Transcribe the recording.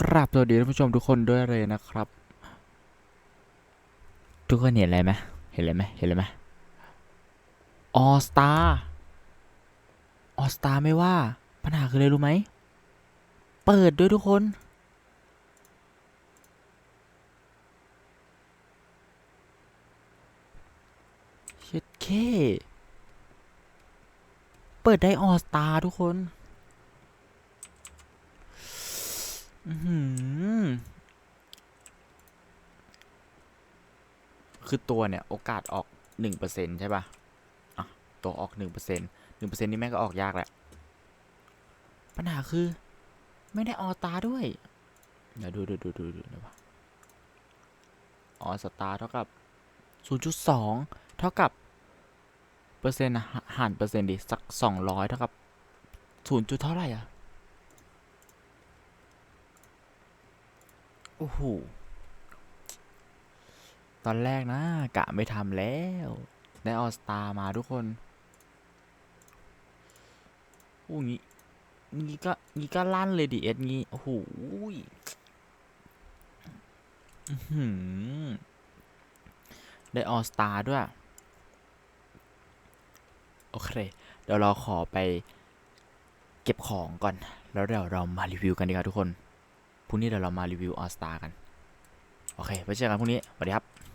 กราบสวัสดีท่านผู้ชมทุกคนด้วยเลยนะครับ ทุกคนเห็นอะไรไหมเห็นอะไรไหมเห็นอะไรไหมออสตาออสตาไม่ว่า ปัญหาคืออะไรรู้ไหม เปิดด้วยทุกคน เช็ดเค เปิดได้ออสตาทุกคน อือหือ คือตัวเนี่ย โอกาสออกหนึ่งเปอร์เซ็นใช่ป่ะอะตัวออกหนึ่งเปอร์เซ็นหนึ่งเปอร์เซ็นนี่แม่งก็ออกยากแหละ ปัญหาคือ ไม่ได้ออตาด้วย เดี๋ยวดูดูดูดูดูนะวะออสตาเท่ากับศูนย์จุดสองเท่ากับ เปอร์เซ็นต์อะหหารเปอร์เซ็นต์ดิสักสองร้อยเท่ากับศูนย์จุดเท่าไหร่อะ โอ้โห ตอนแรกนะกะไม่ทำแล้ว ได้ออสตามาทุกคนโอ้งี้งี้ก็งี้ก็ลั่นเลยดิเอสงี้ โอ้โหอือได้ออสตาด้วย โอเค เดี๋ยวเราขอไปเก็บของก่อน แล้วเดี๋ยวเรามารีวิวกันดีกว่าทุกคน พรุ่งนี้เดี๋ยวเรามารีวิวออสตากัน โอเค ไว้เจอกันพรุ่งนี้สวัสดีครับ